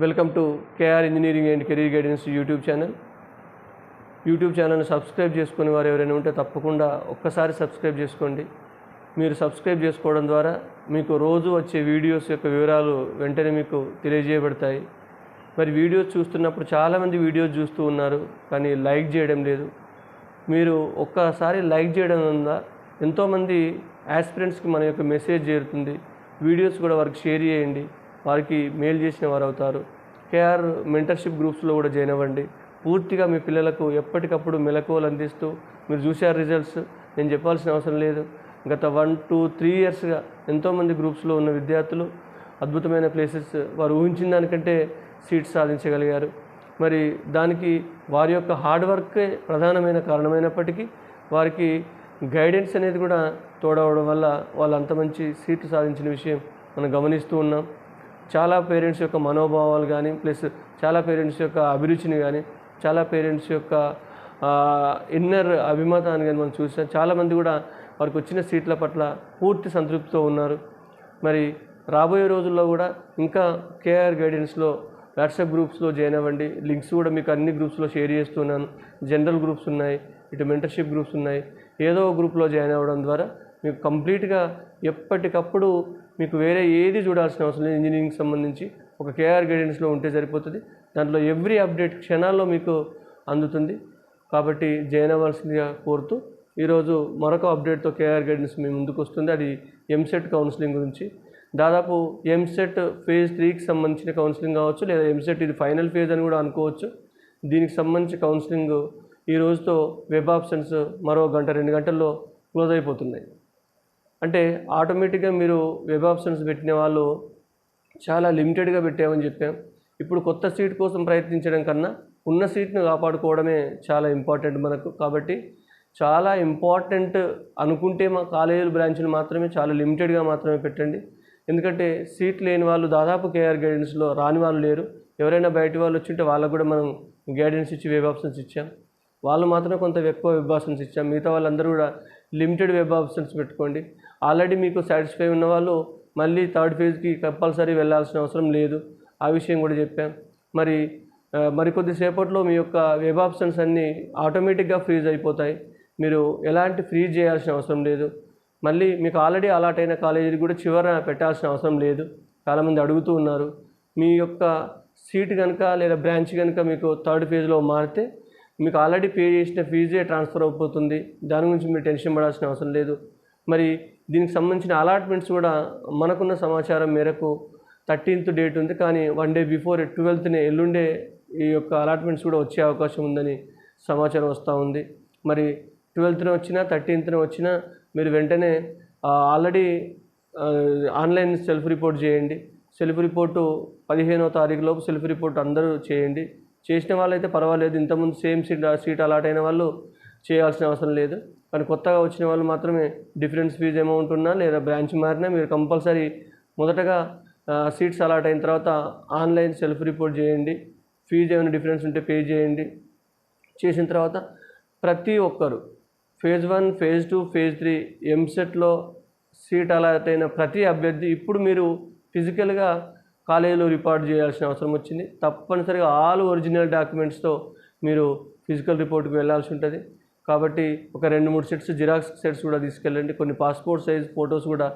Welcome to KR engineering and career guidance YouTube channel. YouTube ఛానల్ని subscribe చేసుకునే వారు ఎవరైనా ఉంటే తప్పకుండా ఒక్కసారి సబ్స్క్రైబ్ చేసుకోండి. మీరు సబ్స్క్రైబ్ చేసుకోవడం ద్వారా మీకు రోజు వచ్చే వీడియోస్ యొక్క వివరాలు వెంటనే మీకు తెలియజేయబడతాయి. మరి వీడియోస్ చూస్తున్నప్పుడు చాలామంది వీడియోస్ చూస్తూ ఉన్నారు కానీ లైక్ చేయడం లేదు. మీరు ఒక్కసారి లైక్ చేయడం ఉందా ఎంతోమంది యాస్పిరెంట్స్కి మన యొక్క మెసేజ్ చేరుతుంది. వీడియోస్ కూడా వారికి షేర్ చేయండి. వారికి మెయిల్ చేసిన వారు అవుతారు కేఆర్ మెంటర్షిప్ గ్రూప్స్లో కూడా జాయిన్ అవ్వండి. పూర్తిగా మీ పిల్లలకు ఎప్పటికప్పుడు మెలకువలు అందిస్తూ మీరు చూసారు రిజల్ట్స్. నేను చెప్పాల్సిన అవసరం లేదు. గత వన్ టూ త్రీ ఇయర్స్గా ఎంతోమంది గ్రూప్స్లో ఉన్న విద్యార్థులు అద్భుతమైన ప్లేసెస్ వారు ఊహించిన దానికంటే సీట్స్ సాధించగలిగారు. మరి దానికి వారి యొక్క హార్డ్ వర్కే ప్రధానమైన కారణమైనప్పటికీ వారికి గైడెన్స్ అనేది కూడా తోడవడం వల్ల వాళ్ళు అంత మంచి సీట్లు సాధించిన విషయం మనం గమనిస్తూ ఉన్నాం. చాలా పేరెంట్స్ యొక్క మనోభావాలు కానీ ప్లస్ చాలా పేరెంట్స్ యొక్క అభిరుచిని కానీ చాలా పేరెంట్స్ యొక్క ఇన్నర్ అభిమతాన్ని కానీ మనం చూసాం చాలామంది కూడా వారికి వచ్చిన సీట్ల పట్ల పూర్తి సంతృప్తితో ఉన్నారు. మరి రాబోయే రోజుల్లో కూడా ఇంకా కేఆర్ గైడెన్స్లో వాట్సాప్ గ్రూప్స్లో జాయిన్ అవ్వండి. లింక్స్ కూడా మీకు అన్ని గ్రూప్స్లో షేర్ చేస్తున్నాను జనరల్ గ్రూప్స్ ఉన్నాయి ఇటు మెంటర్షిప్ గ్రూప్స్ ఉన్నాయి. ఏదో ఒక గ్రూప్లో జాయిన్ అవ్వడం ద్వారా మీకు కంప్లీట్గా ఎప్పటికప్పుడు మీకు వేరే ఏది చూడాల్సిన అవసరం లేదు. ఇంజనీరింగ్ సంబంధించి ఒక కేఆర్ గైడెన్స్లో ఉంటే సరిపోతుంది. దాంట్లో ఎవ్రీ అప్డేట్ క్షణాల్లో మీకు అందుతుంది. కాబట్టి జాయిన్ అవ్వాల్సిందిగా కోరుతూ ఈరోజు మరొక అప్డేట్తో కేఆర్ గైడెన్స్ మీ ముందుకు వస్తుంది. అది ఎంసెట్ కౌన్సిలింగ్ గురించి. దాదాపు ఎంసెట్ ఫేజ్ త్రీకి సంబంధించిన కౌన్సిలింగ్ కావచ్చు లేదా ఎంసెట్ ఇది ఫైనల్ ఫేజ్ అని కూడా అనుకోవచ్చు. దీనికి సంబంధించి కౌన్సిలింగ్ ఈ రోజుతో వెబ్ ఆప్షన్స్ మరో గంట రెండు గంటల్లో క్లోజ్ అయిపోతున్నాయి. అంటే ఆటోమేటిక్గా మీరు వెబ్ ఆప్షన్స్ పెట్టిన వాళ్ళు చాలా లిమిటెడ్గా పెట్టామని చెప్పాం. ఇప్పుడు కొత్త సీట్ కోసం ప్రయత్నించడం కన్నా ఉన్న సీట్ను కాపాడుకోవడమే చాలా ఇంపార్టెంట్ మనకు. కాబట్టి చాలా ఇంపార్టెంట్ అనుకుంటే మా కాలేజీల బ్రాంచ్లు మాత్రమే చాలా లిమిటెడ్గా మాత్రమే పెట్టండి. ఎందుకంటే సీట్ లేని వాళ్ళు దాదాపు కేఆర్ గైడెన్స్లో రాని వాళ్ళు లేరు. ఎవరైనా బయట వాళ్ళు వచ్చింటే వాళ్ళకు కూడా మనం గైడెన్స్ ఇచ్చి వెబ్ ఆప్షన్స్ ఇచ్చాం. వాళ్ళు మాత్రం కొంత ఎక్కువ వెబ్ ఆప్షన్స్ ఇచ్చాం. మిగతా వాళ్ళందరూ కూడా లిమిటెడ్ వెబ్ ఆప్షన్స్ పెట్టుకోండి. ఆల్రెడీ మీకు సాటిస్ఫై ఉన్న వాళ్ళు మళ్ళీ థర్డ్ ఫేజ్కి కంపల్సరీ వెళ్ళాల్సిన అవసరం లేదు. ఆ విషయం కూడా చెప్పాం. మరి ఆ, మరికొద్ది సేపట్లో మీ యొక్క వెబ్ ఆప్షన్స్ అన్నీ ఆటోమేటిక్గా ఫ్రీజ్ అయిపోతాయి. మీరు ఎలాంటి ఫ్రీజ్ చేయాల్సిన అవసరం లేదు. మళ్ళీ మీకు ఆల్రెడీ అలాట్ అయిన కాలేజీకి కూడా చివర పెట్టాల్సిన అవసరం లేదు. చాలామంది అడుగుతూ ఉన్నారు. మీ యొక్క సీట్ కనుక లేదా బ్రాంచ్ కనుక మీకు థర్డ్ ఫేజ్లో మారితే మీకు ఆల్రెడీ పే చేసిన ఫీజే ట్రాన్స్ఫర్ అయిపోతుంది దాని గురించి మీరు టెన్షన్ పడాల్సిన అవసరం లేదు. మరి దీనికి సంబంధించిన అలాట్మెంట్స్ కూడా మనకున్న సమాచారం మేరకు థర్టీన్త్ డేట్ ఉంది. కానీ వన్ డే బిఫోర్ ట్వెల్త్నే ఎల్లుండే ఈ యొక్క అలాట్మెంట్స్ కూడా వచ్చే అవకాశం ఉందని సమాచారం వస్తూ ఉంది. మరి ట్వెల్త్న వచ్చినా థర్టీన్త్న వచ్చినా మీరు వెంటనే ఆల్రెడీ ఆన్లైన్ సెల్ఫ్ రిపోర్ట్ చేయండి. సెల్ఫ్ రిపోర్టు పదిహేనో తారీఖు లోపు సెల్ఫ్ రిపోర్ట్ అందరూ చేయండి. చేసిన వాళ్ళైతే పర్వాలేదు. ఇంతకుముందు సేమ్ సీట్ సీట్ అలాట్ అయిన వాళ్ళు చేయాల్సిన అవసరం లేదు. కానీ కొత్తగా వచ్చిన వాళ్ళు మాత్రమే డిఫరెన్స్ ఫీజు అమౌంట్ ఉన్నా లేదా బ్రాంచ్ మారినా మీరు కంపల్సరీ మొదటగా సీట్స్ అలాట్ అయిన తర్వాత ఆన్లైన్ సెల్ఫ్ రిపోర్ట్ చేయండి. ఫీజు ఏమైనా డిఫరెన్స్ ఉంటే పే చేయండి. చేసిన తర్వాత ప్రతి ఒక్కరు phase one phase two phase three ఎంసెట్లో సీట్ అలాట్ అయిన ప్రతి అభ్యర్థి ఇప్పుడు మీరు ఫిజికల్గా కాలేజీలో రిపోర్ట్ చేయాల్సిన అవసరం వచ్చింది. తప్పనిసరిగా ఆల్ ఒరిజినల్ డాక్యుమెంట్స్తో మీరు ఫిజికల్ రిపోర్ట్కి వెళ్ళాల్సి ఉంటుంది. కాబట్టి ఒక రెండు మూడు సెట్స్ జిరాక్స్ సెట్స్ కూడా తీసుకెళ్ళండి. కొన్ని పాస్పోర్ట్ సైజ్ ఫొటోస్ కూడా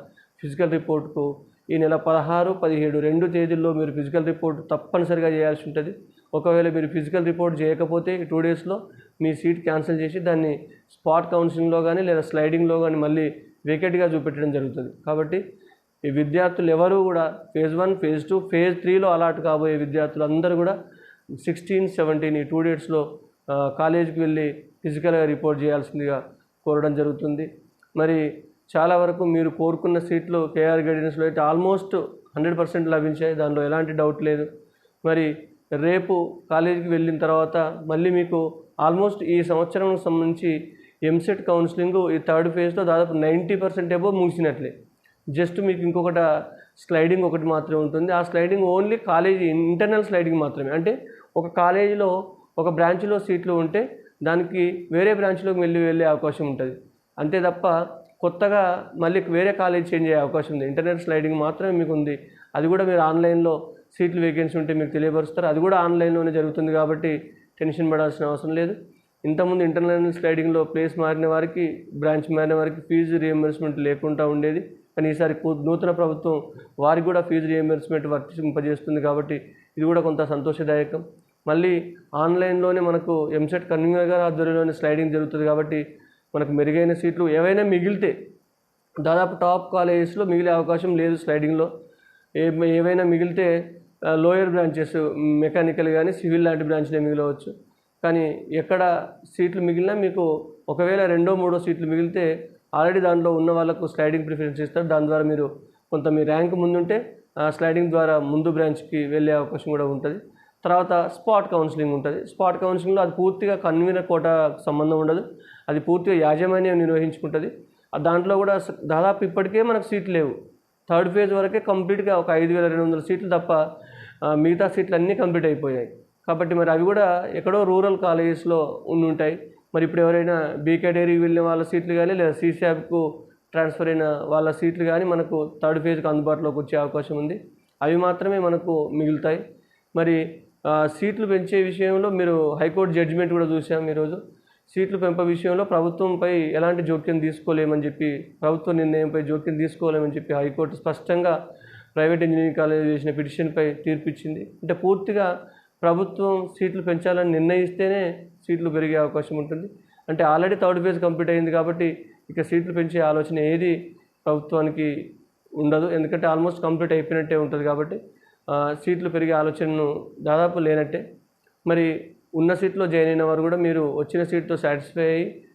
ఫిజికల్ రిపోర్ట్కు ఈ నెల పదహారు పదిహేడు రెండు తేదీల్లో మీరు ఫిజికల్ రిపోర్ట్ తప్పనిసరిగా చేయాల్సి ఉంటుంది. ఒకవేళ మీరు ఫిజికల్ రిపోర్ట్ చేయకపోతే టూ డేస్లో మీ సీట్ క్యాన్సిల్ చేసి దాన్ని స్పాట్ కౌన్సిలింగ్లో కానీ లేదా స్లైడింగ్లో కానీ మళ్ళీ వేకెట్గా చూపెట్టడం జరుగుతుంది. కాబట్టి ఈ విద్యార్థులు ఎవరు కూడా phase one phase two phase త్రీలో అలాట్ కాబోయే విద్యార్థులు అందరూ కూడా సిక్స్టీన్ సెవెంటీన్ ఈ టూ డేట్స్లో కాలేజీకి వెళ్ళి ఫిజికల్గా రిపోర్ట్ చేయాల్సిందిగా కోరడం జరుగుతుంది. మరి చాలా వరకు మీరు కోరుకున్న సీట్లు కేఆర్ గైడెన్స్లో అయితే ఆల్మోస్ట్ హండ్రెడ్ పర్సెంట్ లభించాయి. దానిలో ఎలాంటి డౌట్ లేదు. మరి రేపు కాలేజీకి వెళ్ళిన తర్వాత మళ్ళీ మీకు ఆల్మోస్ట్ ఈ సంవత్సరం సంబంధించి ఎంసెట్ కౌన్సిలింగ్ ఈ థర్డ్ ఫేజ్లో దాదాపు నైంటీ పర్సెంట్ ఏబో ముగిసినట్లే. జస్ట్ మీకు ఇంకొకట స్లైడింగ్ ఒకటి మాత్రమే ఉంటుంది. ఆ sliding only college internal sliding మాత్రమే. అంటే ఒక కాలేజీలో ఒక బ్రాంచ్లో సీట్లు ఉంటే దానికి వేరే బ్రాంచ్లోకి వెళ్ళి వెళ్ళే అవకాశం ఉంటుంది. అంతే తప్ప కొత్తగా మళ్ళీ వేరే కాలేజ్ చేంజ్ అయ్యే అవకాశం ఉంది. ఇంటర్నెట్ స్లైడింగ్ మాత్రమే మీకు ఉంది. అది కూడా మీరు ఆన్లైన్లో సీట్లు వేకెన్సీ ఉంటే మీకు తెలియపరుస్తారు. అది కూడా ఆన్లైన్లోనే జరుగుతుంది కాబట్టి టెన్షన్ పడాల్సిన అవసరం లేదు. ఇంతకుముందు ఇంటర్నల్ స్లైడింగ్లో ప్లేస్ మారిన వారికి బ్రాంచ్ మారిన వారికి ఫీజు రియంబర్స్మెంట్ లేకుండా ఉండేది. కానీ ఈసారి నూతన ప్రభుత్వం వారికి కూడా ఫీజు రియంబర్స్మెంట్ వర్తింపజేస్తుంది కాబట్టి ఇది కూడా కొంత సంతోషదాయకం. మళ్ళీ ఆన్లైన్లోనే మనకు ఎంసెట్ కన్వీనర్ గారి ఆధ్వర్యంలోనే స్లైడింగ్ జరుగుతుంది కాబట్టి మనకు మెరుగైన సీట్లు ఏవైనా మిగిలితే దాదాపు టాప్ కాలేజెస్లో మిగిలే అవకాశం లేదు స్లైడింగ్లో. ఏ ఏవైనా మిగిలితే లోయర్ బ్రాంచెస్ మెకానికల్ కానీ సివిల్ లాంటి బ్రాంచ్లే మిగిలవచ్చు. కానీ ఎక్కడ సీట్లు మిగిలినా మీకు ఒకవేళ రెండో మూడో సీట్లు మిగిలితే ఆల్రెడీ దాంట్లో ఉన్న వాళ్ళకు స్లైడింగ్ ప్రిఫరెన్స్ ఇస్తారు. దాని ద్వారా మీరు కొంత మీ ర్యాంక్ ముందుంటే ఆ స్లైడింగ్ ద్వారా ముందు బ్రాంచ్కి వెళ్ళే అవకాశం కూడా ఉంటుంది. తర్వాత స్పాట్ కౌన్సిలింగ్ ఉంటుంది. స్పాట్ కౌన్సిలింగ్లో అది పూర్తిగా కన్వీనర్ కోట సంబంధం ఉండదు. అది పూర్తిగా యాజమాన్యం నిర్వహించుకుంటుంది. దాంట్లో కూడా దాదాపు ఇప్పటికే మనకు సీట్లు లేవు. థర్డ్ ఫేజ్ వరకే కంప్లీట్గా ఒక ఐదు వేల రెండు వందల సీట్లు తప్ప మిగతా సీట్లు అన్నీ కంప్లీట్ అయిపోయాయి. కాబట్టి మరి అవి కూడా ఎక్కడో రూరల్ కాలేజెస్లో ఉండి ఉంటాయి. మరి ఇప్పుడు ఎవరైనా బీకే కేటగిరీకి వెళ్ళిన వాళ్ళ సీట్లు కానీ లేదా సీసాబ్కు ట్రాన్స్ఫర్ అయిన వాళ్ళ సీట్లు కానీ మనకు థర్డ్ ఫేజ్కి అందుబాటులోకి వచ్చే అవకాశం ఉంది. అవి మాత్రమే మనకు మిగులుతాయి. మరి సీట్లు పెంచే విషయంలో మీరు హైకోర్టు జడ్జిమెంట్ కూడా చూసాం ఈరోజు. సీట్లు పెంప విషయంలో ప్రభుత్వంపై ఎలాంటి జోక్యం తీసుకోలేమని చెప్పి ప్రభుత్వ నిర్ణయంపై జోక్యం తీసుకోలేమని చెప్పి హైకోర్టు స్పష్టంగా ప్రైవేట్ ఇంజనీరింగ్ కాలేజ్ చేసిన పిటిషన్పై తీర్పు ఇచ్చింది అంటే పూర్తిగా ప్రభుత్వం సీట్లు పెంచాలని నిర్ణయిస్తేనే సీట్లు పెరిగే అవకాశం ఉంటుంది. అంటే ఆల్రెడీ థర్డ్ ఫేజ్ కంప్లీట్ అయింది కాబట్టి ఇక సీట్లు పెంచే ఆలోచన ఏది ప్రభుత్వానికి ఉండదు. ఎందుకంటే ఆల్మోస్ట్ కంప్లీట్ అయిపోయినట్టే ఉంటుంది కాబట్టి సీట్లు పెరిగే ఆలోచనను దాదాపు లేనట్టే. మరి ఉన్న సీట్లో జాయిన్ అయిన వారు కూడా మీరు వచ్చిన సీట్తో సాటిస్ఫై అయ్యి